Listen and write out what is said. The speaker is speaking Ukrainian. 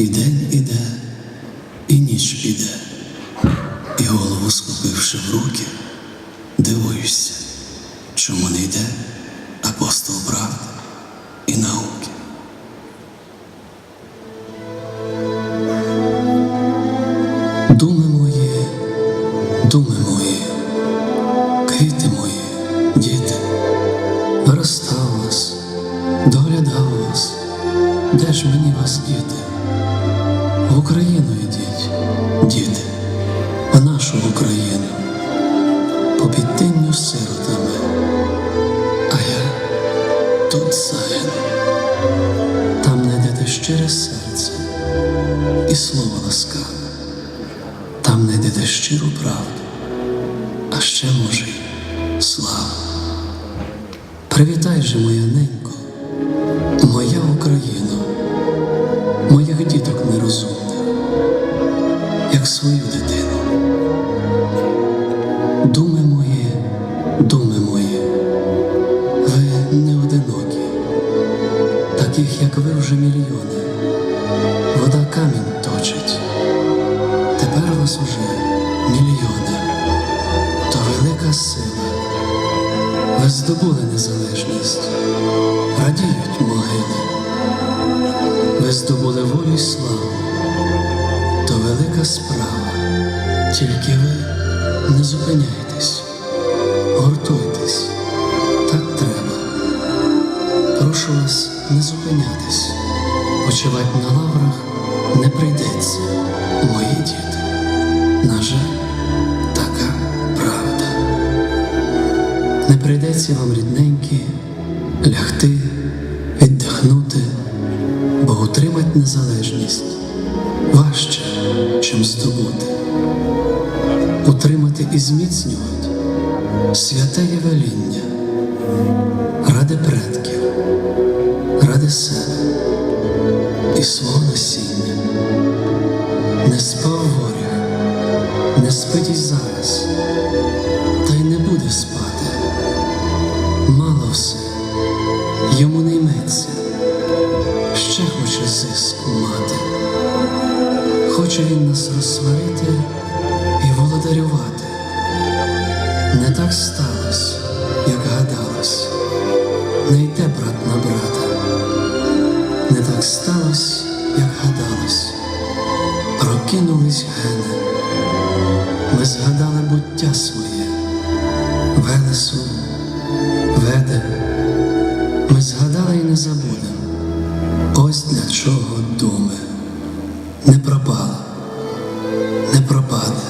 І день іде, і ніч піде, і голову схопивши в руки, дивуюся, чому не йде апостол правди і науки. Думи мої, думи мої, квіти мої, діти, виростав вас, доглядав вас, де ж мені вас діти? В Україну йдіть, діти, в нашу Україну, по підтинню сиротами, а я тут загину, там знайдете щире серце і слово ласкаве, там знайдете щиру правду, а ще може й славу. Привітай же, моя ненько, моя Україна, моїх діток нерозумних, як свою дитину. Думи мої, думи мої, ви не одинокі, таких, як ви, вже мільйони. Ви здобули волю й славу, то велика справа. Тільки ви не зупиняйтесь, гуртуйтесь, так треба. Прошу вас не зупинятись, почивати на лаврах не прийдеться, мої діти. На жаль, така правда. Не прийдеться вам, рідненькі, лягти, віддихнути, бо утримать незалежність важче, чим здобути. Утримати і зміцнювати святе є веління ради предків, ради себе і свого насіння. Не спав воріг, не спить і зараз, та й не буде спати. Мало все, йому не хоче мати. Хоче він нас розсварити і володарювати. Не так сталося, як гадалось, не йде брат на брата. Не так сталося, як гадалось, прокинулись гени. Ми згадали буття своє, Велесу, веде. Ми згадали і не забудем. Ось для чого думи не пропала, не пропаде.